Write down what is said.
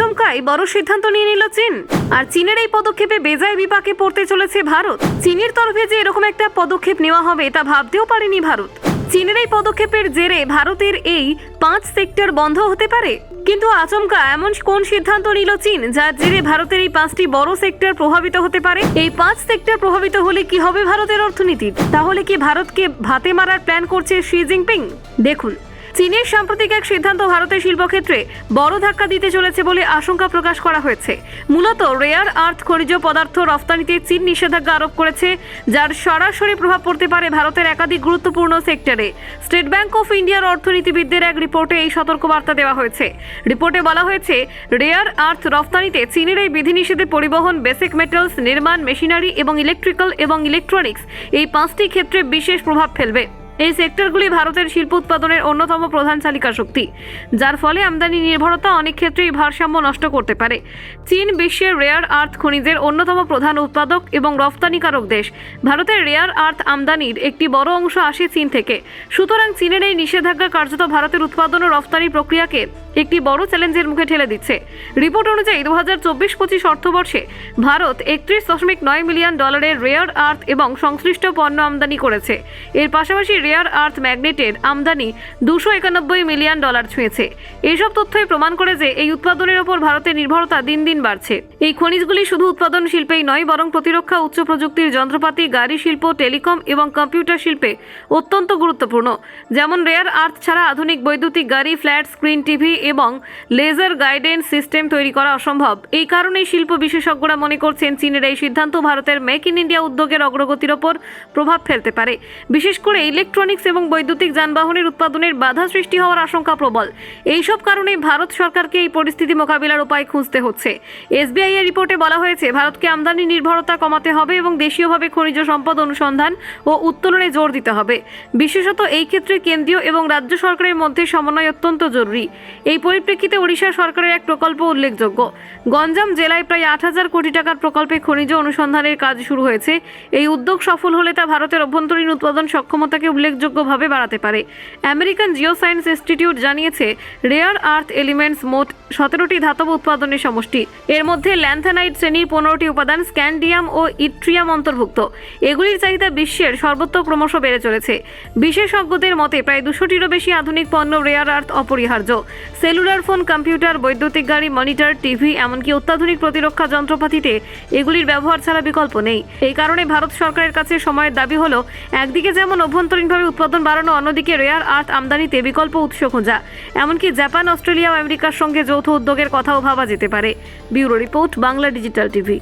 আচমকাই বড় সিদ্ধান্ত নিয়ে নিল চীন। আর চীনের এই পদক্ষেপে বেজায় বিপাকে পড়তে চলেছে ভারত। চীনের তরফে যে এরকম একটা পদক্ষেপ নেওয়া হবে তা ভাবতেও পারেনি ভারত। চীনের এই পদক্ষেপের জেরে ভারতের এই পাঁচ সেক্টর বন্ধ হতে পারে? কিন্তু আচমকা, এমন কোন সিদ্ধান্ত নিল চীন, যার জেরে ভারতের এই পাঁচটি বড় সেক্টর প্রভাবিত হতে পারে? এই পাঁচ সেক্টর প্রভাবিত হলে কি হবে ভারতের অর্থনীতি? তাহলে কি ভারতকে ভাতে মারার প্ল্যান করছে শি জিনপিং? দেখুন। চীনের সাম্প্রতিক এক সিদ্ধান্ত ভারতের শিল্পক্ষেত্রে বড় ধাক্কা দিতে চলেছে বলে আশঙ্কা প্রকাশ করা হয়েছে। মূলত রেয়ার আর্থ খনিজ পদার্থ রফতানিতে চীন নিষেধাজ্ঞা আরোপ করেছে, যার সরাসরি প্রভাব পড়তে পারে ভারতের একাধিক গুরুত্বপূর্ণ সেক্টরে। স্টেট ব্যাংক অফ ইন্ডিয়ার অর্থনীতিবিদদের এক রিপোর্টে এই সতর্কবার্তা দেওয়া হয়েছে। রিপোর্টে বলা হয়েছে, রেয়ার আর্থ রফতানিতে চীনের এই বিধিনিষেধে পরিবহন, বেসিক মেটালস, নির্মাণ, মেশিনারি এবং ইলেকট্রিক্যাল এবং ইলেকট্রনিক্স এই পাঁচটি ক্ষেত্রে বিশেষ প্রভাব ফেলবে। এই সেক্টরগুলি ভারতের শিল্প উৎপাদনের অন্যতম প্রধান চালিকা শক্তি। যার ফলে আমদানি নির্ভরতা অনেক ক্ষেত্রেই ভারসাম্য নষ্ট করতে পারে। চীন বিশ্বের রেয়ার আর্থ খনিজের অন্যতম প্রধান উৎপাদক এবং রফতানিকারক দেশ। ভারতের রেয়ার আর্থ আমদানির একটি বড় অংশ আসে চীন থেকে। সুতরাং চীনের এই নিষেধাজ্ঞা কার্যত ভারতের উৎপাদন ও রফতানি প্রক্রিয়াকে একটি বড় চ্যালেঞ্জের মুখে ঠেলে দিচ্ছে। রিপোর্ট অনুযায়ী দু হাজার চব্বিশ পঁচিশ অর্থবর্ষে ভারত একত্রিশ দশমিক নয় মিলিয়ন ডলারের রেয়ার আর্থ এবং সংশ্লিষ্ট পণ্য আমদানি করেছে। এর পাশাপাশি রেয়ার আর্থ ম্যাগনেটের আমদানি দুশো একানব্বই মিলিয়ন ডলার ছুঁয়েছে। এইসব তথ্যই প্রমাণ করে যে এই উৎপাদনের ওপর ভারতের নির্ভরতা দিন দিন বাড়ছে। এই খনিজগুলি শুধু উৎপাদন শিল্পেই নয়, বরং প্রতিরক্ষা, উচ্চ প্রযুক্তির যন্ত্রপাতি, গাড়ি শিল্প, টেলিকম এবং কম্পিউটার শিল্পে অত্যন্ত গুরুত্বপূর্ণ। যেমন রেয়ার আর্থ ছাড়া আধুনিক বৈদ্যুতিক গাড়ি, ফ্ল্যাট, স্ক্রিন, টিভি এবং লেজার গাইডেন্স সিস্টেম তৈরি করা অসম্ভব। এই কারণেই শিল্প বিশেষজ্ঞরা মনে করছেন, চীনের এই সিদ্ধান্ত ভারতের মেক ইন ইন্ডিয়া উদ্যোগের অগ্রগতির ওপর প্রভাব ফেলতে পারে। বিশেষ করে ইলেকট্রনিক্স এবং বৈদ্যুতিক যানবাহনের উৎপাদনের বাধা সৃষ্টি হওয়ার আশঙ্কা প্রবল। এইসব কারণে ভারত সরকারকে এই পরিস্থিতি মোকাবিলার উপায় খুঁজতে হচ্ছে। এসবিআই এর রিপোর্টে বলা হয়েছে, ভারতকে আমদানি নির্ভরতা কমাতে হবে এবং দেশীয়ভাবে খনিজ সম্পদ অনুসন্ধান ও উত্তোলনে জোর দিতে হবে। বিশেষত এই ক্ষেত্রে কেন্দ্রীয় এবং রাজ্য সরকারের মধ্যে সমন্বয় অত্যন্ত জরুরি। এই পরিপ্রেক্ষিতে ওড়িশা সরকারের এক প্রকল্প উল্লেখযোগ্য। গঞ্জাম জেলায় প্রায় আট হাজার কোটি টাকার প্রকল্পে খনিজ অনুসন্ধানের কাজ শুরু হয়েছে। এই উদ্যোগ সফল হলে তা ভারতের অভ্যন্তরীণ উৎপাদন সক্ষমতাকে উল্লেখযোগ্যভাবে বাড়াতে পারে। আমেরিকান জিও সায়েন্স ইনস্টিটিউট জানিয়েছে, রেয়ার আর্থ এলিমেন্টস মোট সতেরোটি ধাতব উৎপাদনের সমষ্টি। এর মধ্যে ল্যান্থানাইট শ্রেণির পনেরোটি উপাদান স্ক্যান্ডিয়াম ও ইট্রিয়াম অন্তর্ভুক্ত। এগুলির চাহিদা বিশ্বের সর্বত্র ক্রমশ বেড়ে চলেছে। বিশেষজ্ঞদের মতে, প্রায় দুশোটিরও বেশি আধুনিক পণ্য রেয়ার আর্থ অপরিহার্য। সেলুলার ফোন, কম্পিউটার, বৈদ্যুতিক গাড়ি, মনিটর, টিভি, এমনকি অত্যাধুনিক প্রতিরক্ষা যন্ত্রপাতিতে এগুলির ব্যবহার ছাড়া বিকল্প নেই। এই কারণে ভারত সরকারের কাছে সময়ের দাবি হলো, একদিকে যেমন অভ্যন্তরীণভাবে উৎপাদন বাড়ানো, অন্যদিকে রেয়ার আর্থ আমদানিতে বিকল্প উৎস খোঁজা। এমনকি জাপান, অস্ট্রেলিয়া ও আমেরিকার সঙ্গে যৌথ উদ্যোগের কথাও ভাবা যেতে পারে। Bureau report, Bangla digital TV.